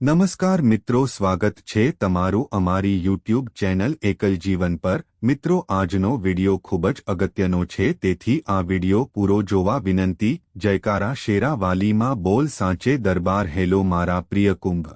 નમસ્કાર મિત્રો, સ્વાગત છે તમારું અમારી યુટ્યુબ ચેનલ એકલ જીવન પર. મિત્રો, આજનો વિડિયો ખૂબ જ અગત્યનો છે, તેથી આ વિડિયો પૂરો જોવા વિનંતી. જયકારા શેરાવાલીમાં બોલ સાંચે દરબાર, હેલો મારા પ્રિય કુંભ.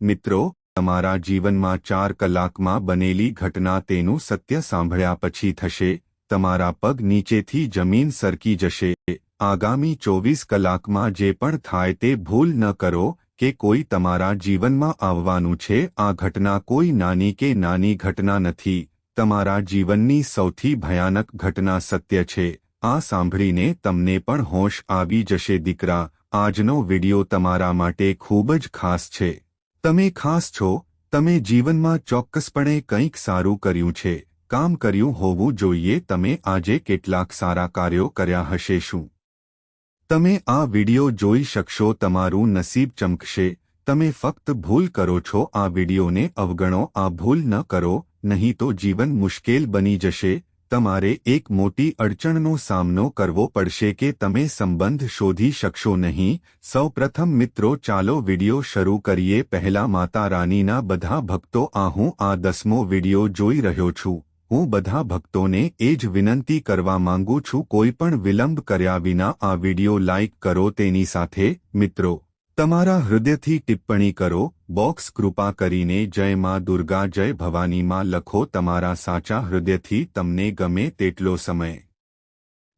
મિત્રો, તમારા જીવનમાં ચાર કલાકમાં બનેલી ઘટના તેનું સત્ય સાંભળ્યા પછી થશે. તમારા પગ નીચેથી જમીન સરકી જશે. આગામી ચોવીસ કલાકમાં જે પણ થાય તે ભૂલ ન કરો. કે કોઈ તમારા જીવનમાં આવવાનું છે, આ ઘટના કોઈ નાની કે નાની ઘટના નથી. તમારા જીવનની સૌથી ભયાનક ઘટના સત્ય છે. આ સાંભળીને તમને પણ હોશ આવી જશે, દીકરા. આજનો વિડિયો તમારા માટે ખૂબ જ ખાસ છે. તમે ખાસ છો. તમે જીવનમાં ચોક્કસપણે કંઈક સારું કર્યું છે. કામ કર્યું હોવું જોઈએ. તમે આજે કેટલાક સારા કાર્યો કર્યા હશે શું? તમે આ વિડિયો જોઈ શકશો, તમારું નસીબ ચમકશે. તમે ફક્ત ભૂલ કરો છો, આ વિડિયોને અવગણો, આ ભૂલ ન કરો, નહીં તો જીવન મુશ્કેલ બની જશે. તમારે એક મોટી અડચણનો સામનો કરવો પડશે કે તમે સંબંધ શોધી શકશો નહીં. સૌપ્રથમ મિત્રો, ચાલો વિડિયો શરૂ કરીએ. પહેલા માતા રાનીના બધા ભક્તો આ હું આ દસમો વિડિયો જોઈ રહ્યો છું. હું બધા ભક્તોને એ જ વિનંતી કરવા માંગુ છું, કોઈ પણ વિલંબ કર્યા વિના આ વિડિયો લાઇક કરો. તેની સાથે, મિત્રો, તમારા હૃદયથી ટિપ્પણી કરો. બોક્સ કૃપા કરીને, જય માં દુર્ગા, જય ભવાનીમાં લખો. તમારા સાચા હૃદયથી તમને ગમે તેટલો સમય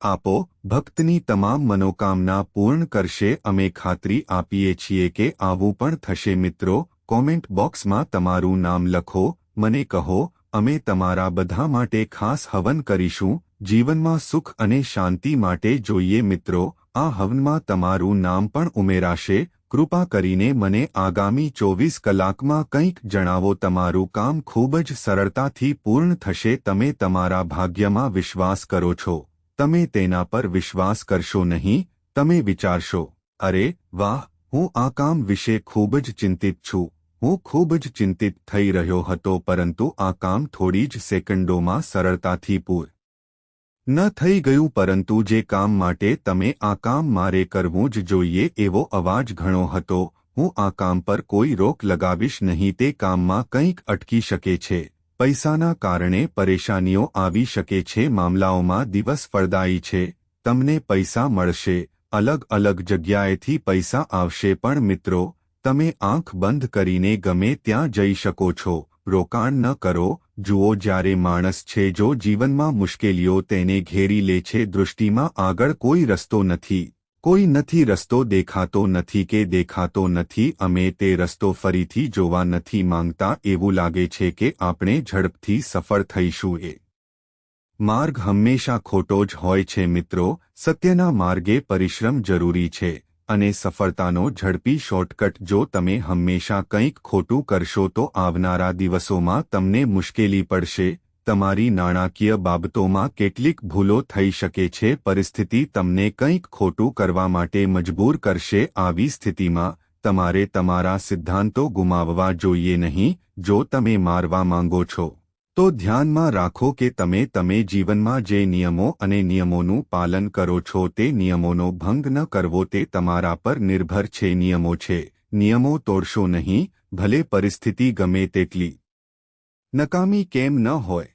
આપો. ભક્તની તમામ મનોકામના પૂર્ણ કરશે. અમે ખાતરી આપીએ છીએ કે આવું પણ થશે, મિત્રો. કોમેન્ટ બોક્સમાં તમારું નામ લખો, મને કહો. અમે તમારા બધા માટે ખાસ હવન કરીશું, જીવનમાં સુખ અને શાંતિ માટે જોઈએ મિત્રો, આ હવનમાં તમારું નામ પણ ઉમેરાશે, કૃપા કરીને મને આગામી ચોવીસ કલાકમાં કંઈક જણાવો, તમારું કામ ખૂબ જ સરળતાથી પૂર્ણ થશે, તમે તમારા ભાગ્યમાં વિશ્વાસ કરો છો, તમે તેના પર વિશ્વાસ કરશો નહીં, તમે વિચારશો, અરે વાહ, હું આ કામ વિશે ખૂબ જ ચિંતિત છું. હું ખૂબ જ ચિંતિત થઈ રહ્યો હતો, પરંતુ આ કામ થોડી જ સેકન્ડોમાં સરળતાથી પૂર ન થઈ ગયું, પરંતુ જે કામ માટે તમે આ કામ મારે કરવું જ જોઈએ એવો અવાજ ઘણો હતો. હું આ કામ પર કોઈ રોક લગાવીશ નહીં, તે કામમાં કંઈક અટકી શકે છે. પૈસાના કારણે પરેશાનીઓ આવી શકે છે, મામલાઓમાં દિવસ ફળદાયી છે. તમને પૈસા મળશે અલગ અલગ જગ્યાએથી પૈસા આવશે, પણ મિત્રો તમે આંખ બંધ કરીને ગમે ત્યાં જઈ શકો છો. રોકાણ ન કરો. જુઓ જ્યારે માણસ છે જો જીવનમાં મુશ્કેલીઓ તેને ઘેરી લે છે, દૃષ્ટિમાં આગળ કોઈ રસ્તો નથી. કોઈ નથી રસ્તો દેખાતો નથી કે દેખાતો નથી. અમે તે રસ્તો ફરીથી જોવા નથી માંગતા. એવું લાગે છે કે આપણે ઝડપથી સફળ થઈશું એ. માર્ગ હંમેશા ખોટો જ હોય છે મિત્રો. સત્યના માર્ગે પરિશ્રમ જરૂરી છે. અને સફળતાનો ઝડપી શોર્ટકટ જો તમે હંમેશા કંઈક ખોટું કરશો તો આવનારા દિવસોમાં તમને મુશ્કેલી પડશે. તમારી નાણાકીય બાબતોમાં કેટલીક ભૂલો થઈ શકે છે. પરિસ્થિતિ તમને કંઈક ખોટું કરવા માટે મજબૂર કરશે. આવી સ્થિતિમાં તમારે તમારા સિદ્ધાંતો ગુમાવવા જોઈએ નહીં. જો તમે મારવા માંગો છો તો ધ્યાનમાં રાખો કે તમે તમે જીવનમાં જે નિયમો અને નિયમોનું પાલન કરો છો તે નિયમોનો ભંગ ન કરવો તે તમારા પર નિર્ભર છે. નિયમો છે. નિયમો તોડશો નહીં, ભલે પરિસ્થિતિ ગમે તેટલી નકામી કેમ ન હોય.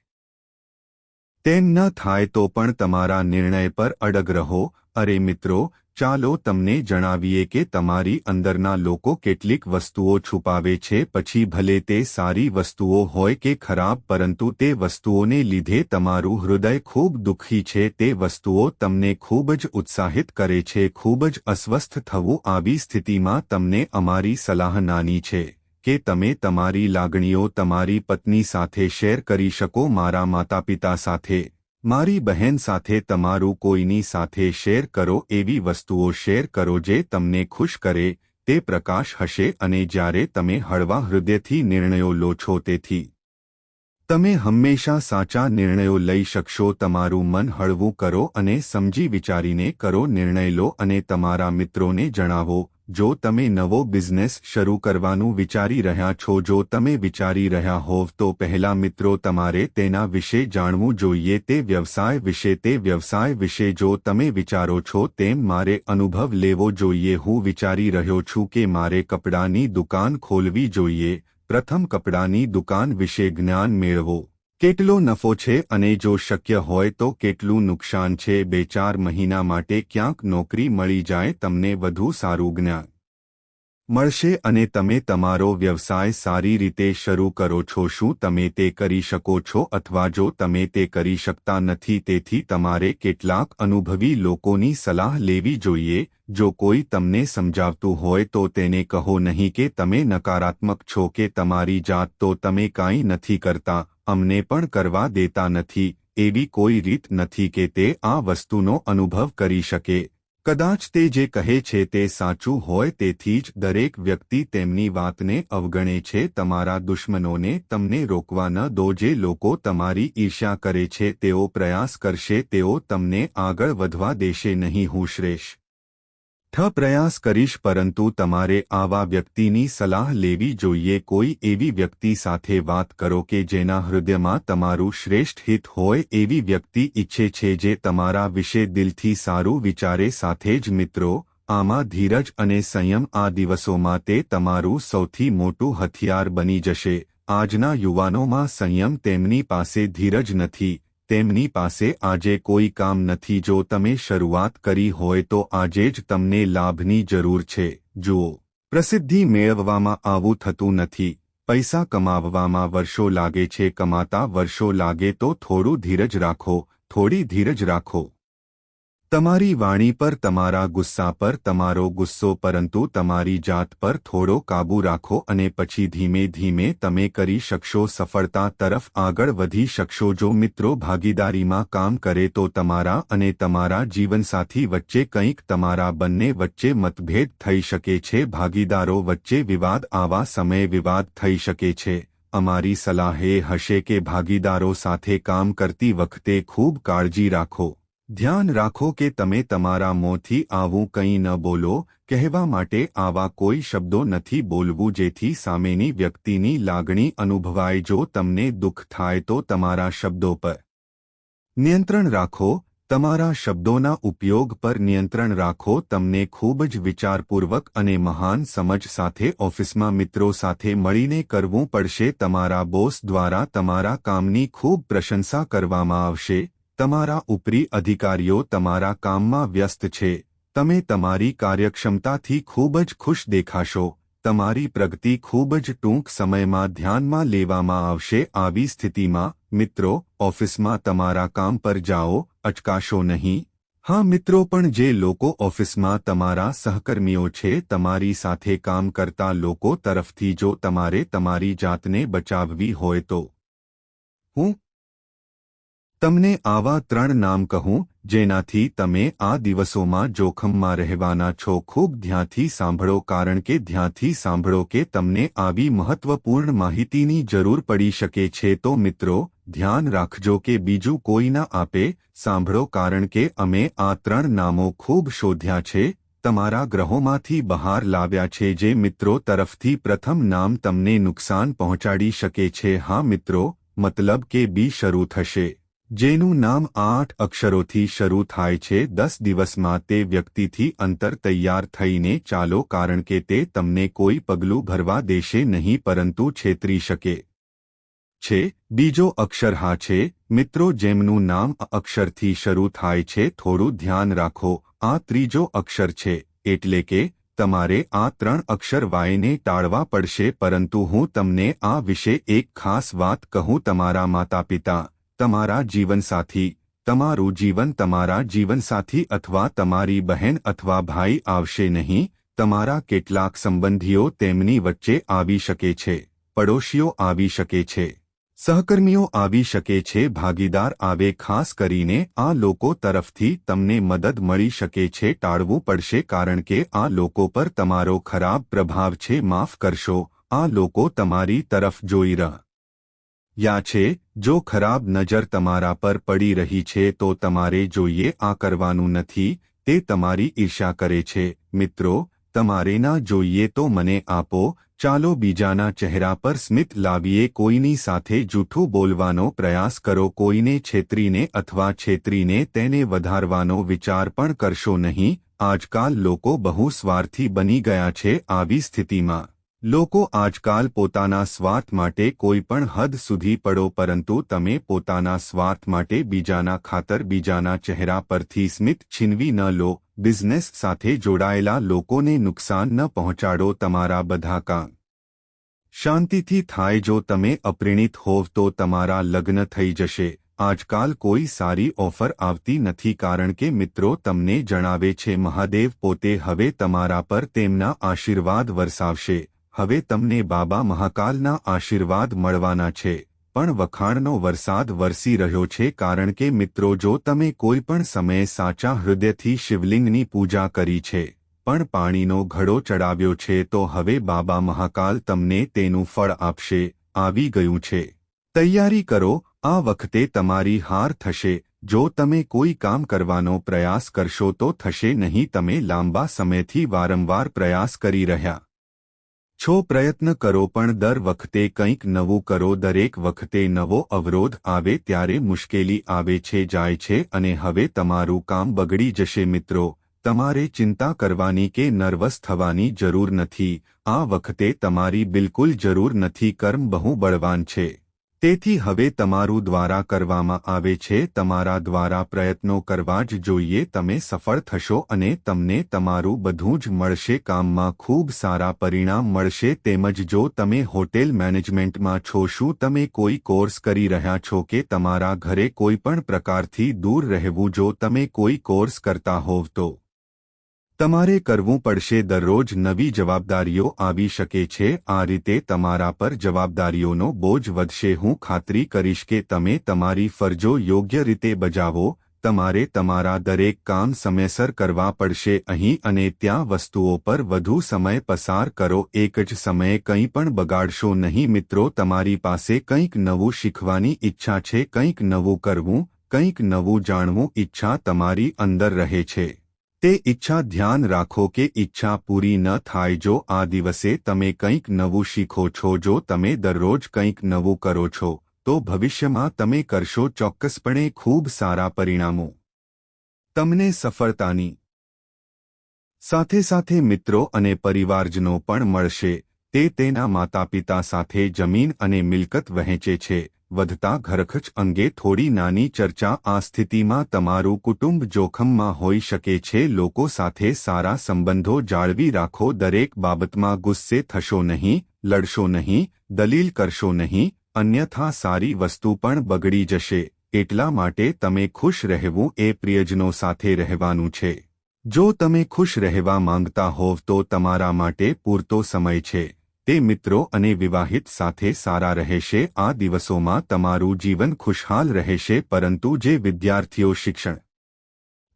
તેમ ન થાય તો પણ તમારા નિર્ણય પર અડગ રહો. અરે મિત્રો ચાલો તમને જણાવીએ કે તમારી અંદરના લોકો કેટલીક વસ્તુઓ છુપાવે છે, પછી ભલે તે સારી વસ્તુઓ હોય કે ખરાબ, પરંતુ તે વસ્તુઓને લીધે તમારું હૃદય ખૂબ દુઃખી છે, તે વસ્તુઓ તમને ખૂબ જ ઉત્સાહિત કરે છે, ખૂબ જ અસ્વસ્થ થવું આવી સ્થિતિમાં તમને અમારી સલાહ નાની છે કે તમે તમારી લાગણીઓ તમારી પત્ની સાથે શેર કરી શકો, મારા માતાપિતા સાથે. મારી બહેન સાથે તમારું કોઈની સાથે શેર કરો, એવી વસ્તુઓ શેર કરો જે તમને ખુશ કરે, તે પ્રકાશ હશે અને જ્યારે તમે હળવા હૃદયથી નિર્ણયો લો છો તેથી. તમે હંમેશા સાચા નિર્ણયો લઈ શકશો, તમારું મન હળવું કરો અને સમજી વિચારીને કરો નિર્ણય લો અને તમારા મિત્રોને જણાવો જો તમે નવો બિઝનેસ શરૂ કરવાનું વિચારી રહ્યા છો, જો તમે વિચારી રહ્યા હોવ, તો પહેલા મિત્રો તમારે તેના વિશે જાણવું જોઈએ. તે વ્યવસાય વિશે, તે વ્યવસાય વિશે જો તમે વિચારો છો, તેમ મારે અનુભવ લેવો જોઈએ. હું વિચારી રહ્યો છું કે મારે કપડાની દુકાન ખોલવી જોઈએ. પ્રથમ, કપડાની દુકાન વિશે જ્ઞાન મેળવો. કેટલો નફો છે અને જો શક્ય હોય તો કેટલું નુકસાન છે? બે ચાર મહિના માટે ક્યાંક નોકરી મળી જાય, તમને વધુ સારું જ્ઞાન મળશે અને તમે તમારો વ્યવસાય સારી રીતે શરૂ કરો છો. શું તમે તે કરી શકો છો અથવા જો તમે તે કરી શકતા નથી, તેથી તમારે કેટલાક અનુભવી લોકોની સલાહ લેવી જોઈએ. જો કોઈ તમને સમજાવતું હોય તો તેને કહો, નહીં કે તમે નકારાત્મક છો કે તમારી જાત તો તમે કાંઈ નથી કરતા. અમને પણ કરવા દેતા નથી, એવી કોઈ રીત નથી કે તે આ વસ્તુનો અનુભવ કરી શકે. કદાચ તે જે કહે છે તે સાચું હોય તેથી જ દરેક વ્યક્તિ તેમની વાતને અવગણે છે, તમારા દુશ્મનોને તમને રોકવા ન દો, જે લોકો તમારી ઈર્ષ્યા કરે છે, તેઓ પ્રયાસ કરશે, તેઓ તમને આગળ વધવા દેશે નહીં, હું શ્રેષ્ઠ ઠ પ્રયાસ કરીશ પરંતુ તમારે આવા વ્યક્તિની સલાહ લેવી જોઈએ. કોઈ એવી વ્યક્તિ સાથે વાત કરો કે જેના હૃદયમાં તમારું શ્રેષ્ઠ હિત હોય એવી વ્યક્તિ ઈચ્છે છે જે તમારા વિશે દિલથી સારું વિચારે. સાથે જ મિત્રો, આમાં ધીરજ અને સંયમ આ દિવસોમાં તે તમારું સૌથી મોટું હથિયાર બની જશે. આજના યુવાનોમાં સંયમ તેમની પાસે ધીરજ નથી. તેમની પાસે આજે કોઈ કામ નથી. જો તમે શરૂઆત કરી હોય તો આજે જ તમને લાભની જરૂર છે. જુઓ, પ્રસિદ્ધિ મેળવવામાં આવું થતું નથી. પૈસા કમાવવામાં વર્ષો લાગે છે. કમાતા વર્ષો લાગે તો થોડું ધીરજ રાખો, થોડી ધીરજ રાખો. તમારી વાણી પર, તમારા ગુસ્સા પર, તમારો ગુસ્સો પરંતુ તમારી જાત પર થોડો કાબૂ રાખો અને પછી ધીમે ધીમે તમે કરી શકશો સફળતા તરફ આગળ વધી શકશો. જો મિત્રો ભાગીદારીમાં કામ કરે તો તમારા અને તમારા જીવનસાથી વચ્ચે કંઈક તમારા બંને વચ્ચે મતભેદ થઈ શકે છે. ભાગીદારો વચ્ચે વિવાદ, આવા સમયે વિવાદ થઈ શકે છે. અમારી સલાહ એ હશે કે ભાગીદારો સાથે કામ કરતી વખતે ખૂબ કાળજી રાખો. ધ્યાન રાખો કે તમે તમારા મોંથી આવું કંઈ ન બોલો, કહેવા માટે આવા કોઈ શબ્દો નથી બોલવું જેથી સામેની વ્યક્તિની લાગણી અનુભવાય જો તમને દુઃખ થાય તો તમારા શબ્દો પર. નિયંત્રણ રાખો, તમારા શબ્દોના ઉપયોગ પર નિયંત્રણ રાખો, તમને ખૂબ જ વિચારપૂર્વક અને મહાન સમજ સાથે ઓફિસમાં મિત્રો સાથે મળીને કરવું પડશે, તમારા બોસ દ્વારા તમારા કામની ખૂબ પ્રશંસા કરવામાં આવશે. તમારા ઉપરી અધિકારીઓ તમારા કામમાં વ્યસ્ત છે. તમે તમારી કાર્યક્ષમતાથી ખૂબ જ ખુશ દેખાશો. તમારી પ્રગતિ ખૂબ જ ટૂંક સમયમાં ધ્યાનમાં લેવામાં આવશે. આવી સ્થિતિમાં, મિત્રો, ઓફિસમાં તમારા કામ પર જાઓ અચકાશો નહીં. હા, મિત્રો, પણ જે લોકો ઓફિસમાં તમારા સહકર્મીઓ છે, તમારી સાથે કામ કરતા લોકો તરફથી જો તમારે તમારી જાતને બચાવવી હોય તો. હું તમને આવા ત્રણ નામ કહું, જેનાથી તમે આ દિવસોમાં જોખમમાં રહેવાના છો. ખૂબ ધ્યાનથી સાંભળો, કારણ કે ધ્યાનથી સાંભળો કે તમને આવી મહત્વપૂર્ણ માહિતીની જરૂર પડી શકે છે. તો મિત્રો, ધ્યાન રાખજો કે બીજું કોઈ ના આપે. સાંભળો, કારણ કે અમે આ ત્રણ નામો ખૂબ શોધ્યા છે. તમારા ગ્રહોમાંથી બહાર લાવ્યા છે, જે મિત્રો તરફથી પ્રથમ નામ તમને નુકસાન પહોંચાડી શકે છે. હા મિત્રો, મતલબ કે બી શરૂ થશે. જેનું નામ આઠ અક્ષરોથી શરૂ થાય છે. દસ દિવસમાં તે વ્યક્તિથી અંતર તૈયાર થઈને ચાલો કારણ કે તે તમને કોઈ પગલું ભરવા દેશે નહીં પરંતુ છેતરી શકે. છે. બીજો અક્ષર હા છે. મિત્રો, જેમનું નામ અક્ષરથી શરૂ થાય છે, થોડું ધ્યાન રાખો. આ ત્રીજો અક્ષર છે. એટલે કે, તમારે આ ત્રણ અક્ષર વાયને ટાળવા પડશે, પરંતુ હું તમને આ વિશે એક ખાસ વાત કહું તમારા માતા પિતા તમારા જીવનસાથી, તમારું જીવન તમારા જીવનસાથી અથવા તમારી બહેન અથવા ભાઈ આવશે નહીં, તમારા કેટલાક સંબંધીઓ તેમની વચ્ચે આવી શકે છે, પડોશીઓ આવી શકે છે, સહકર્મીઓ આવી શકે છે, ભાગીદાર આવે ખાસ કરીને આ લોકો તરફથી તમને મદદ મળી શકે છે, ટાળવું પડશે કારણ કે આ લોકો પર તમારો ખરાબ પ્રભાવ છે, માફ કરશો, આ લોકો તમારી તરફ જોઈ રહ યા છે જો ખરાબ નજર તમારા પર પડી રહી છે તો તમારે જોઈએ આ કરવાનું નથી, તે તમારી ઈર્ષા કરે છે. મિત્રો, તમારે ના જોઈએ તો મને આપો, ચાલો બીજાના ચહેરા પર સ્મિત લાવીએ, કોઈની સાથે જૂઠું બોલવાનો પ્રયાસ કરો, કોઈને છેતરીને અથવા છેતરીને તેને વધારવાનો વિચાર પણ કરશો નહીં. આજકાલ લોકો બહુ સ્વાર્થી બની ગયા છે આવી સ્થિતિમાં. લોકો આજકાલ પોતાના સ્વાર્થ માટે કોઈ પણ હદ સુધી પડો પરંતુ તમે પોતાના સ્વાર્થ માટે બીજાના ખાતર બીજાના ચહેરા પરથી સ્મિત છીનવી ન લો, બિઝનેસ સાથે જોડાયેલા લોકોને નુકસાન ન પહોંચાડો તમારા બધા કામ. શાંતિથી થાય જો તમે અપરિણિત હોવ તો તમારા લગ્ન થઈ જશે. આજકાલ કોઈ સારી ઓફર આવતી નથી કારણ કે મિત્રો તમને જણાવે છે મહાદેવ પોતે હવે તમારા પર તેમના આશીર્વાદ વરસાવશે. હવે તમને બાબા મહાકાલના આશીર્વાદ મળવાના છે, પણ વખાણનો વરસાદ વરસી રહ્યો છે કારણ કે મિત્રો જો તમે કોઈ પણ સમયે સાચા હૃદયથી શિવલિંગની પૂજા કરી છે, પણ પાણીનો ઘડો ચડાવ્યો છે તો હવે બાબા મહાકાલ તમને તેનું ફળ આપશે, આવી ગયું છે. તૈયારી કરો, આ વખતે તમારી હાર થશે, જો તમે કોઈ કામ કરવાનો પ્રયાસ કરશો તો થશે નહીં તમે લાંબા સમયથી વારંવાર પ્રયાસ કરી રહ્યા. છો પ્રયત્ન કરો પણ દર વખતે કંઈક નવું કરો, દરેક વખતે નવો અવરોધ આવે ત્યારે મુશ્કેલી આવે છે, જાય છે અને હવે તમારું કામ બગડી જશે મિત્રો. તમારે ચિંતા કરવાની કે નર્વસ થવાની જરૂર નથી. આ વખતે તમારી બિલકુલ જરૂર નથી. કર્મ બહુ બળવાન છે. તેથી હવે તમારું દ્વારા કરવામાં આવે છે, તમારા દ્વારા પ્રયત્નો કરવા જ જોઈએ, તમે સફળ થશો અને તમને તમારું બધું જ મળશે, કામમાં ખૂબ સારા પરિણામ મળશે, તેમજ જો તમે હોટેલ મેનેજમેન્ટમાં છો, શું તમે કોઈ કોર્સ કરી રહ્યા છો કે તમારા ઘરે કોઈ પણ પ્રકારથી દૂર રહેવું, જો તમે કોઈ કોર્સ કરતા હોવ તો? તમારે કરવું પડશે દરરોજ નવી જવાબદારીઓ આવી શકે છે, આ રીતે તમારા પર જવાબદારીઓનો બોજ વધશે. હું ખાતરી કરીશ કે તમે તમારી ફરજો યોગ્ય રીતે બજાવો, તમારે તમારા દરેક કામ સમયસર કરવા પડશે. અહીં અને ત્યાં વસ્તુઓ પર વધુ સમય પસાર કરો, એક જ સમયે કંઈ પણ બગાડશો નહીં. મિત્રો, તમારી પાસે કંઈક નવું શીખવાની ઈચ્છા છે, કંઈક નવું કરવું, કંઈક નવું જાણવું ઈચ્છા તમારી અંદર રહે છે. તે ઈચ્છા ધ્યાન રાખો કે ઈચ્છા પૂરી ન થાય જો આ દિવસે તમે કંઈક નવું શીખો છો, જો તમે દરરોજ કંઈક નવું કરો છો, તો ભવિષ્યમાં તમે કરશો ચોક્કસપણે ખૂબ સારા પરિણામો. તમને સફળતાની સાથે સાથે મિત્રો અને પરિવારજનો પણ મળશે, તે તેના માતાપિતા સાથે જમીન અને મિલકત વહેંચે છે. વધતા ઘરખચ અંગે થોડી નાની ચર્ચા આ સ્થિતિમાં તમારું કુટુંબ જોખમમાં હોઈ શકે છે, લોકો સાથે સારા સંબંધો જાળવી રાખો, દરેક બાબતમાં ગુસ્સે થશો નહીં, લડશો નહીં, દલીલ કરશો નહીં, અન્યથા સારી વસ્તુ પણ બગડી જશે, એટલા માટે તમે ખુશ રહેવું એ પ્રિયજનો સાથે રહેવાનું છે. જો તમે ખુશ રહેવા માંગતા હોવ તો તમારા માટે પૂરતો સમય છે. તે મિત્રો અને વિવાહિત સાથે સારા રહેશે, આ દિવસોમાં તમારું જીવન ખુશહાલ રહેશે, પરંતુ જે વિદ્યાર્થીઓ શિક્ષણ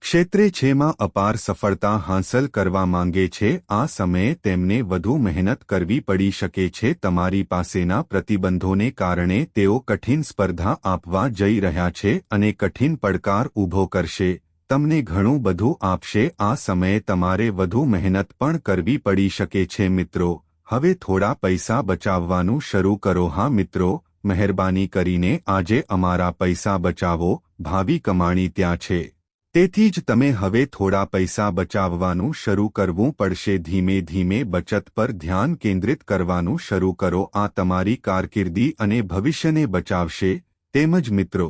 ક્ષેત્રે છેમાં અપાર સફળતા હાંસલ કરવા માંગે છે, આ સમયે તેમને વધુ મહેનત કરવી પડી શકે છે, તમારી પાસેના પ્રતિબંધોને કારણે તેઓ કઠિન સ્પર્ધા આપવા જઈ રહ્યા છે અને કઠિન પડકાર ઊભો કરશે, તમને ઘણું બધું આપશે, આ સમયે તમારે વધુ મહેનત પણ કરવી પડી શકે છે મિત્રો. હવે થોડા પૈસા બચાવવાનું શરૂ કરો. હા મિત્રો, મહેરબાની કરીને આજે અમારા પૈસા બચાવો. ભાવિ કમાણી ત્યાં છે. તેથી જ તમે હવે થોડા પૈસા બચાવવાનું શરૂ કરવું પડશે. ધીમે ધીમે બચત પર ધ્યાન કેન્દ્રિત કરવાનું શરૂ કરો. આ તમારી કારકિર્દી અને ભવિષ્યને બચાવશે. તેમજ મિત્રો,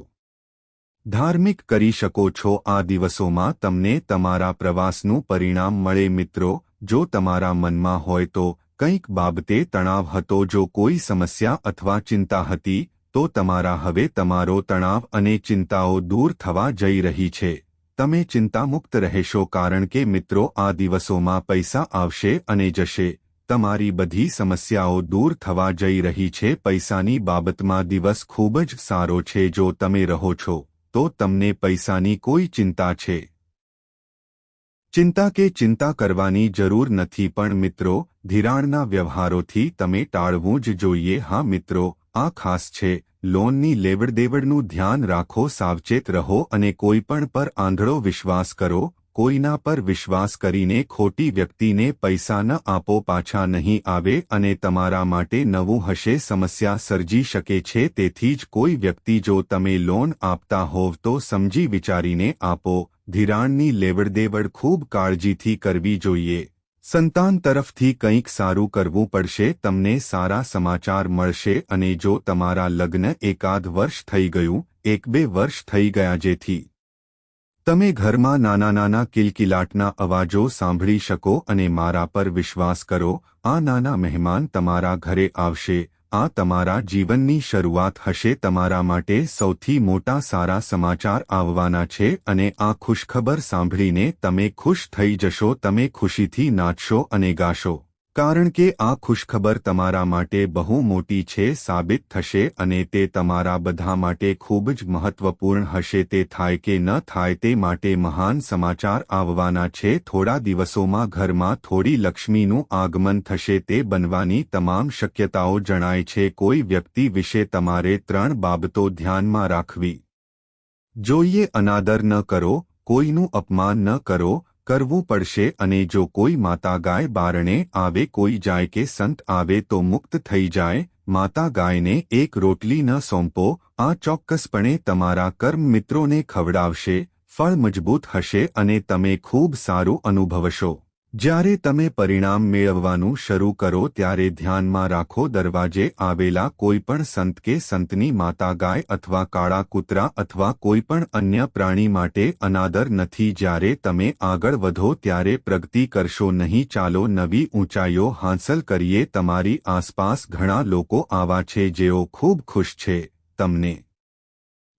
ધાર્મિક કરી શકો છો. આ દિવસોમાં તમને તમારા પ્રવાસનું પરિણામ મળે મિત્રો. જો તમારા મનમાં હોય તો કંઈક બાબતે તણાવ હતો જો કોઈ સમસ્યા અથવા ચિંતા હતી, તો તમારા હવે તમારો તણાવ અને ચિંતાઓ દૂર થવા જઈ રહી છે. તમે ચિંતામુક્ત રહેશો કારણ કે મિત્રો આ દિવસોમાં પૈસા આવશે અને જશે. તમારી બધી સમસ્યાઓ દૂર થવા જઈ રહી છે. પૈસાની બાબતમાં દિવસ ખૂબ જ સારો છે. જો તમે રહો છો, તો તમને પૈસાની કોઈ ચિંતા છે. ચિંતા કે ચિંતા કરવાની જરૂર નથી પણ મિત્રો, ધિરાણના વ્યવહારોથી તમે ટાળવું જ જોઈએ. હા મિત્રો, આ ખાસ છે. લોનની લેવડદેવડનું ધ્યાન રાખો, સાવચેત રહો અને કોઈપણ પર આંધળો વિશ્વાસ કરો. કોઈના પર વિશ્વાસ કરીને ખોટી વ્યક્તિને પૈસા ન આપો, પાછા નહીં આવે અને તમારા માટે નવું હશે, સમસ્યા સર્જી શકે છે. તેથી જ કોઈ વ્યક્તિ જો તમે લોન આપતા હોવ તો સમજી વિચારીને આપો, ધિરાણની લેવડદેવડ ખૂબ કાળજીથી કરવી જોઈએ. સંતાન તરફથી કંઈક સારું કરવું પડશે, તમને સારા સમાચાર મળશે અને જો તમારા લગ્ન એકાદ વર્ષ થઈ ગયું, એક બે વર્ષ થઈ ગયા જેથી તમે ઘરમાં નાના નાના કિલકિલાટના અવાજો સાંભળી શકો અને મારા પર વિશ્વાસ કરો, આ નાના મહેમાન તમારા ઘરે આવશે, આ તમારા જીવનની શરૂઆત હશે, તમારા માટે સૌથી મોટા સારા સમાચાર આવવાના છે અને આ ખુશખબર સાંભળીને તમે ખુશ થઈ જશો, તમે ખુશીથી નાચશો અને ગાશો. કારણ કે આ ખુશખબર તમારા માટે બહુ મોટી છે સાબિત થશે અને તે તમારા બધા માટે ખૂબ જ મહત્વપૂર્ણ હશે. તે થાય કે ન થાય તે માટે મહાન સમાચાર આવવાના છે. થોડા દિવસોમાં ઘરમાં થોડી લક્ષ્મીનું આગમન થશે. તે બનવાની તમામ શક્યતાઓ જણાય છે. કોઈ વ્યક્તિ વિશે તમારે ત્રણ બાબતો ધ્યાનમાં રાખવી. જોઈએ અનાદર ન કરો, કોઈનું અપમાન ન કરો કરવું પડશે અને જો કોઈ માતા ગાય બારણે આવે કોઈ જાય કે સંત આવે તો મુક્ત થઈ જાય, માતા ગાયને એક રોટલી ન સોંપો, આ ચોક્કસપણે તમારા કર્મ મિત્રોને ખવડાવશે, ફળ મજબૂત હશે અને તમે ખૂબ સારું અનુભવશો. જ્યારે તમે પરિણામ મેળવવાનું શરૂ કરો ત્યારે ધ્યાનમાં રાખો દરવાજે આવેલા કોઈપણ સંત કે સંતની માતા ગાય અથવા કાળા કૂતરા અથવા કોઈપણ અન્ય પ્રાણી માટે અનાદર નથી. જ્યારે તમે આગળ વધો ત્યારે પ્રગતિ કરશો નહીં. ચાલો નવી ઊંચાઈઓ હાંસલ કરીએ. તમારી આસપાસ ઘણા લોકો આવા છે જેઓ ખૂબ ખુશ છે. તમને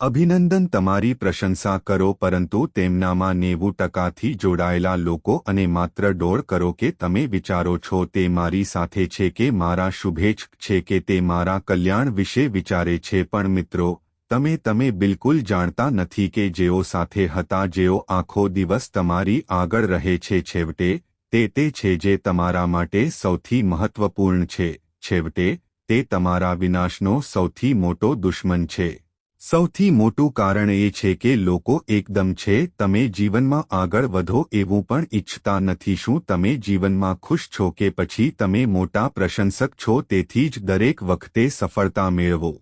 અભિનંદન તમારી પ્રશંસા કરો, પરંતુ તેમનામાં નેવું ટકાથી જોડાયેલા લોકો અને માત્ર ડોળ કરો કે તમે વિચારો છો તે મારી સાથે છે કે મારા શુભેચ્છ છે કે તે મારા કલ્યાણ વિશે વિચારે છે. પણ મિત્રો, તમે તમે બિલકુલ જાણતા નથી કે જેઓ સાથે હતા, જેઓ આખો દિવસ તમારી આગળ રહે છે. છેવટે, તે તે છે જે તમારા માટે સૌથી મહત્વપૂર્ણ છે. છેવટે, તે તમારા વિનાશનો સૌથી મોટો દુશ્મન છે. સૌથી મોટું કારણ એ છે કે લોકો એકદમ છે, તમે જીવનમાં આગળ વધો એવું પણ ઈચ્છતા નથી શું તમે જીવનમાં ખુશ છો કે પછી તમે મોટા પ્રશંસક છો તેથી જ દરેક વખતે સફળતા મેળવો.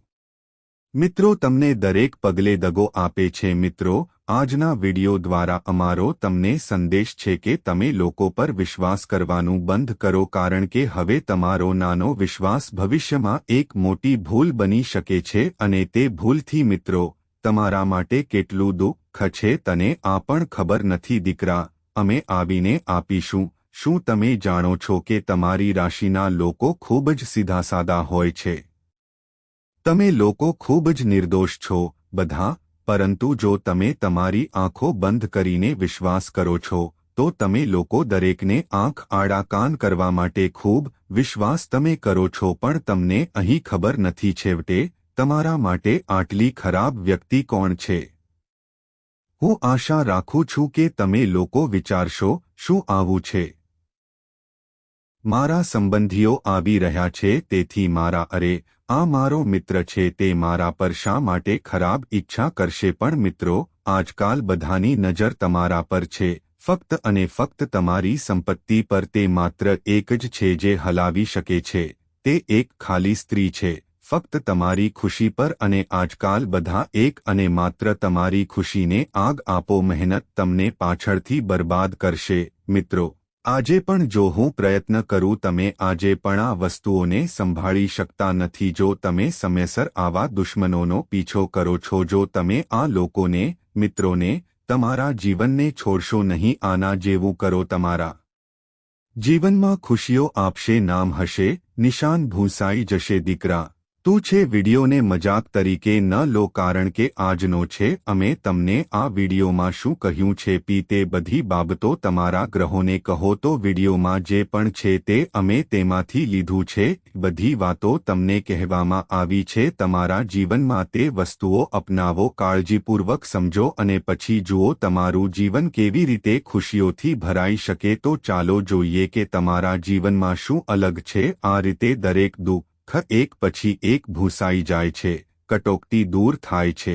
મિત્રો, તમને દરેક પગલે દગો આપે છે. મિત્રો, આજના વિડિયો દ્વારા અમારો તમને સંદેશ છે કે તમે લોકો પર વિશ્વાસ કરવાનું બંધ કરો, કારણ કે હવે તમારો નાનો વિશ્વાસ ભવિષ્યમાં એક મોટી ભૂલ બની શકે છે અને તે ભૂલથી, મિત્રો, તમારા માટે કેટલું દુઃખ છે તને આ પણ ખબર નથી, દીકરા. અમે આવીને આપીશું. શું તમે જાણો છો કે તમારી રાશિના લોકો ખૂબ જ સીધાસાદા હોય છે? તમે લોકો ખૂબ જ નિર્દોષ છો, બધા, પરંતુ જો તમે તમારી આંખો બંધ કરીને વિશ્વાસ કરો છો, તો તમે લોકો દરેકને આંખ આડા કાન કરવા માટે ખૂબ વિશ્વાસ તમે કરો છો, પણ તમને અહીં ખબર નથી છેવટે, તમારા માટે આટલી ખરાબ વ્યક્તિ કોણ છે? હું આશા રાખું છું કે તમે લોકો વિચારશો, શું આવું છે? મારા સંબંધીઓ આવી રહ્યા છે, તેથી મારા અરે આ મારો મિત્ર છે તે મારા પર શા માટે ખરાબ ઈચ્છા કરશે પણ મિત્રો, આજકાલ બધાની નજર તમારા પર છે, ફક્ત અને ફક્ત તમારી સંપત્તિ પર તે માત્ર એક જ છે જે હલાવી શકે છે, તે એક ખાલી સ્ત્રી છે, ફક્ત તમારી ખુશી પર અને આજકાલ બધા એક અને માત્ર તમારી ખુશીને આગ આપો મહેનત તમને પાછળથી બરબાદ કરશે, મિત્રો. આજે પણ જો હું પ્રયત્ન કરું તમે આજે પણ આ વસ્તુઓને સંભાળી શકતા નથી જો તમે સમયસર આવા દુશ્મનોનો પીછો કરો છો જો તમે આ લોકોને, મિત્રોને, તમારા જીવનને છોડશો નહીં, આના જેવું કરો તમારા જીવનમાં ખુશીઓ આપશે, નામ હશે, નિશાન ભૂંસાઈ જશે દીકરા. તું છે વિડીયોને મજાક તરીકે ન લો કારણ કે આજનો છે, અમે તમને આ વિડીયોમાં શું કહ્યું છે પી તે બધી બાબતો તમારા ગ્રહોને કહો તો વિડીયોમાં જે પણ છે તે અમે તેમાંથી લીધું છે, બધી વાતો તમને કહેવામાં આવી છે, તમારા જીવનમાં તે વસ્તુઓ અપનાવો, કાળજીપૂર્વક સમજો અને પછી જુઓ તમારું જીવન કેવી રીતે ખુશીઓથી ભરાઈ શકે તો ચાલો જોઈએ કે તમારા જીવનમાં શું અલગ છે, આ રીતે દરેક દુઃખ એક પછી એક ભૂસાઈ જાય છે કટોકટી દૂર થાય છે.